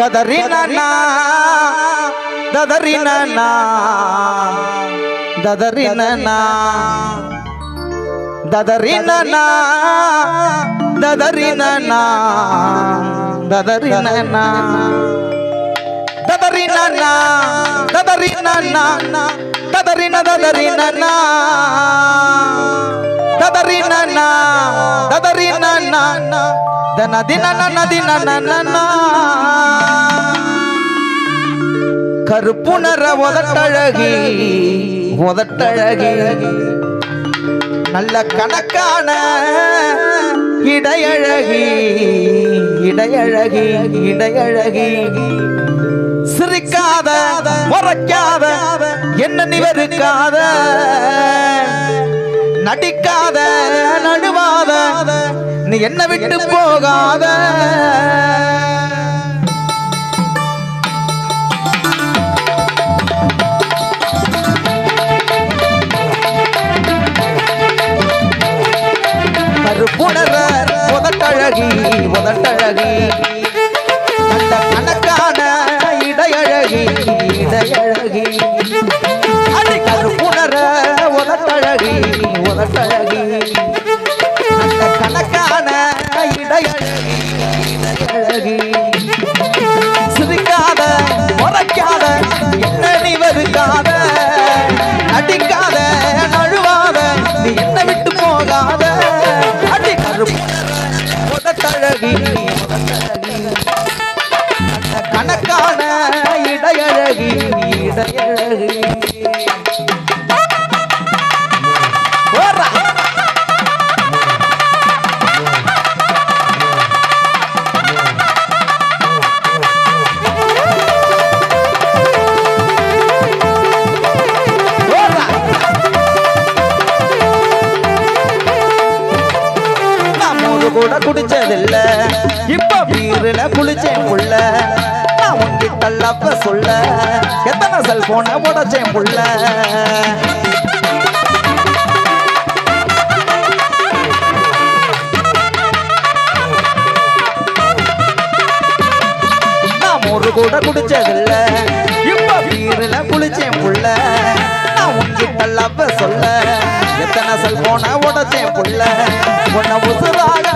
ದದರಿ ನನ್ನ ದದರಿ ನನ್ನ ದದರಿ ನನ್ನ ದದರಿ ನನ್ನ ದದರಿ ನನ್ನ ದದರಿ ನನ್ನ ದದರಿ ನನ್ನ ದದರಿ ನನ್ನ ದದರಿ ನದರಿ ನನ್ನ ದದರಿ ನನ್ನ na na da na di na na na di na na na na கருப்புணர உதட்டழகி உதட்டழகி. நல்ல கணக்கான இடையழகி இடையழகி இடையழகி. சிரிக்காத முறைக்காத என்ன நிவருக்காத. நடிக்காத நடுவாத நீ என்ன விட்டு போகாத. கருப்புணர உதட்டழகி உதட்டழகி. அந்த கணக்கான இடையழகி இடையழகி. அடி கருப்புணர உதட்டழகி உதட்டழகி. அப்ப சொல்ல. எத்தனை செல்போனை உடச்சேன் புள்ள. நான் ஒரு கூட குடிச்சதில்ல. இப்ப வீரில் குளிச்சேன் புள்ள. நான் உன்கிட்ட லப்ப சொல்ல. எத்தனை செல்போனை உடச்சேன் புள்ள. உன்னை உசுராக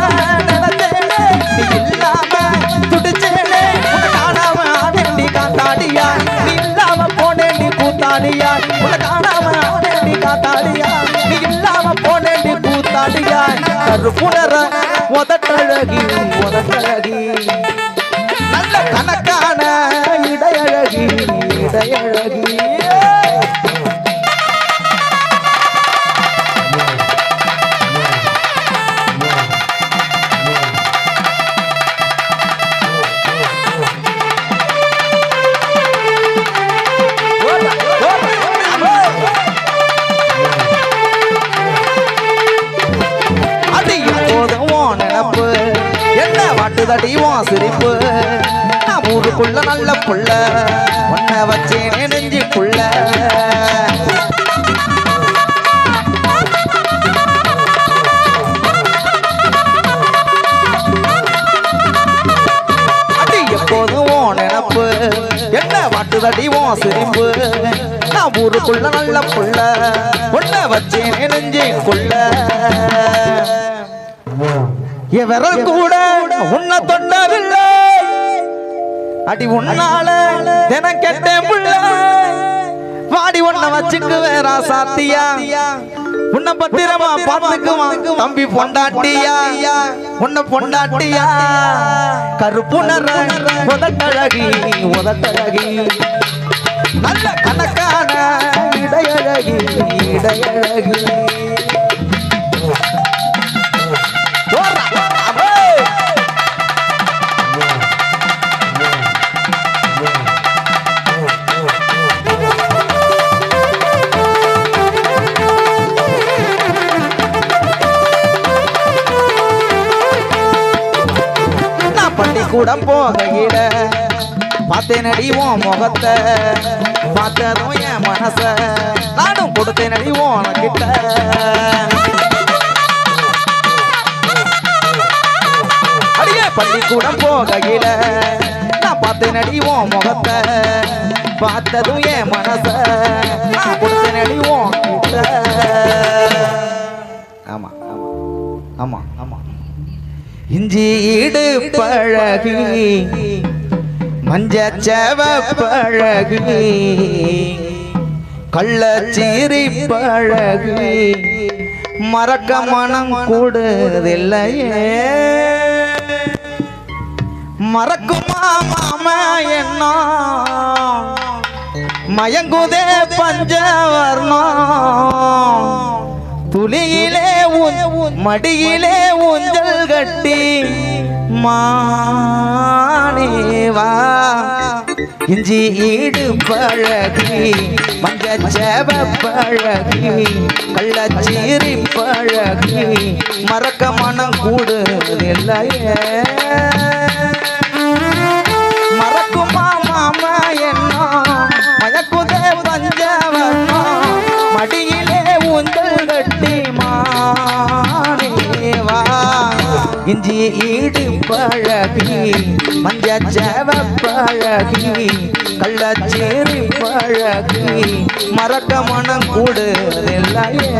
கருப்புணர உதட்டழகி உதட்டழகி. நல்ல கணக்கான இடையழகி இடையழகி. நெஞ்சுக்குள்ள நல்ல புள்ள. உன்னை வச்சேனே நெஞ்சுக்குள்ள நினப்பு. என்ன வாட்டுதடி உன் சிரிப்பு. நான் ஊருக்குள்ள நல்ல புள்ள. உன்னை வச்சேனே நெஞ்சுக்குள்ள என் விரல் கூட உன்னை தொண்டதில்லை அடி உன்னால தினம் கெட்டேன் புள்ள வாடி உன்னை வச்சுக்கு வேற சாத்தியா. உன்னை பத்திரமா பார்த்துக்குவான். தம்பி பொண்டாட்டியா. உன்னை பொண்டாட்டியா. கருப்புணர உதட்டழகி உதட்டழகி. நல்ல கணக்கான இடையழகி இடையழகி. பள்ளி கூட போகையில பார்த்தேனடி நடிவோம் முகத்தை. பார்த்ததும் என் மனச. நானும் கொடுத்தேனடி உனக்கிட்ட. அடியே பள்ளிக்கூடம் போகையில நான் பார்த்து நடிவோம் முகத்தை. பார்த்ததும் என் மனச. நான் கொடுத்து நடிவோம் கிட்ட ஆமா ஆமா ஆமா ஆமா. இஞ்சி இடு பழகு மஞ்சச்சவ பழகு கள்ளச்சீரி பழகு மறக்க மனம் கூடுதில்லையே. மறக்குமா மாமா என்ன? மயங்குதே பஞ்சவர்ணம் துளியிலே உன் மடியிலே ஊஞ்சல் கட்டி மானேவா இஞ்சி ஈடு பழகி மஞ்சச்சேவ பழகி கள்ளச்சீரி பழகி மறக்க மனம் கூடுதில்லையே மறக்குமா மஞ்சி ஈடு பழகி மஞ்சச்சேவ பழகி கள்ளச்சேரி பழகி மறக்க மனம் கூடுதில்லையே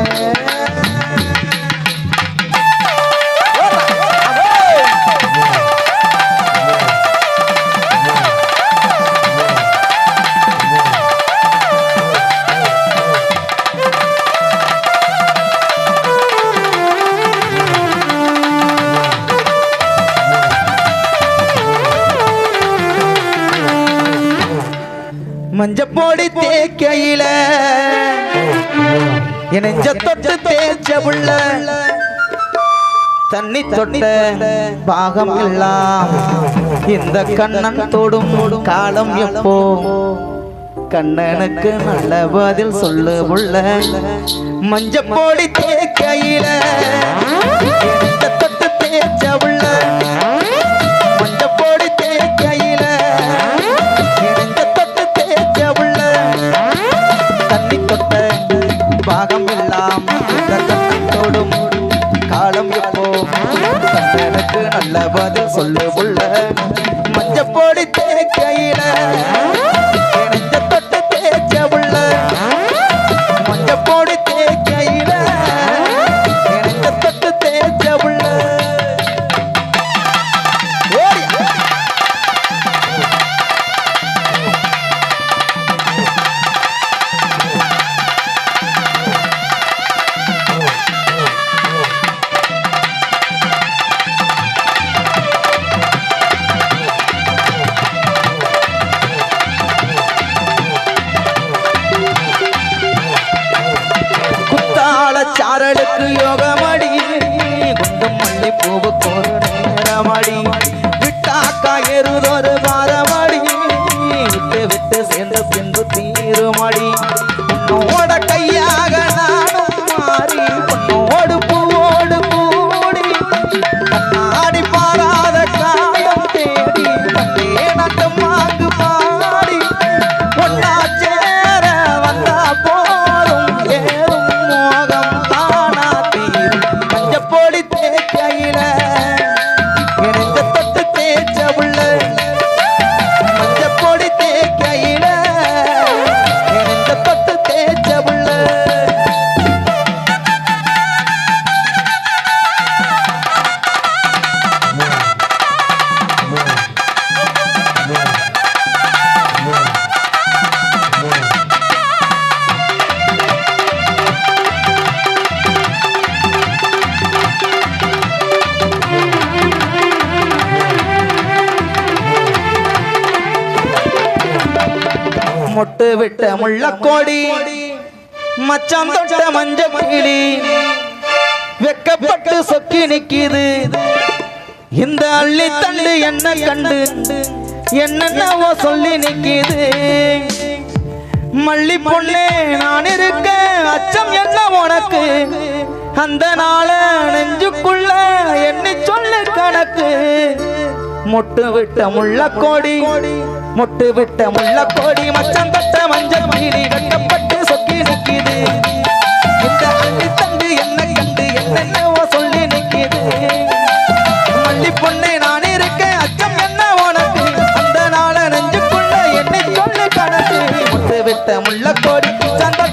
மஞ்சப்பொடி தேக்கையில என் நெஞ்ச தொட்டு தேய்ச்ச உள்ள தண்ணி தொட்ட பாகம் எல்லாம் இந்த கண்ணன் தொடும் காலம் எப்போ? கண்ணனுக்கு நல்ல பதில் சொல்லு புள்ள. மஞ்சப்பொடி தேக்கையில தொட்டு தேய்ச்ச உள்ள எல்லாம் காலம் எப்போ? எனக்கு நல்ல பதில் சொல்லு உள்ள மஞ்சப்பொடி தேக்கையில சாரலுக்கு யோகமடி. குண்டும் மல்லி பூவுக்கு கோரு தொட்டு விட்ட முள்ளக்கோடி மச்சான் தொட்ட மஞ்ச கிளி வெக்கப்பட்டு சொக்கி நிக்கிது. இந்த அள்ளி தள்ளு என்ன கண்டு என்னென்னவோ சொல்லி நிக்கிது. மல்லி பொண்ணே நான் இருக்க அச்சம் என்ன உனக்கு? அந்த நாள நெஞ்சுக்குள்ள என்ன சொல்லு கணக்கு. மொட்டு விட்ட முள்ள கோடி. மொட்டு விட்ட முள்ள கோடி. மச்சம் தட்ட மஞ்சள் மயிலி வெட்டப்பட்டு சொக்கி நிக்கிது. இந்த அள்ளி தண்டு என்ன சொல்லி நிக்கிது. மல்லி பொண்ணு நான் இருக்கேன் அச்சம் என்ன அந்த நாள நெஞ்சுக்குள்ள என்னை சொல்லி கடந்து மொட்டு விட்ட முள்ள கோடி. சந்த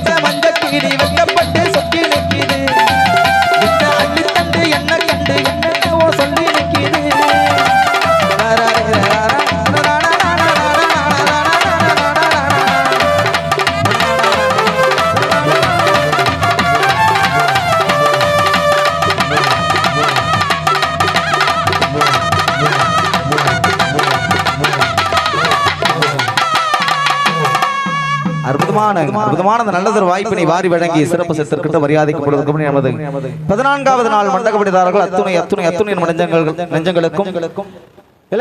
அற்புதமான அற்புதமான அந்த நல்லதொரு வாய்ப்பினை வாரி வழங்கி சிறப்பு சேர்த்திருக்கின்ற நமது பதினான்காவது நாள் மண்டகப்படிதாரர்கள் அத்துணை அத்துணை அத்துணை நெஞ்சங்கள் நெஞ்சங்களுக்கும்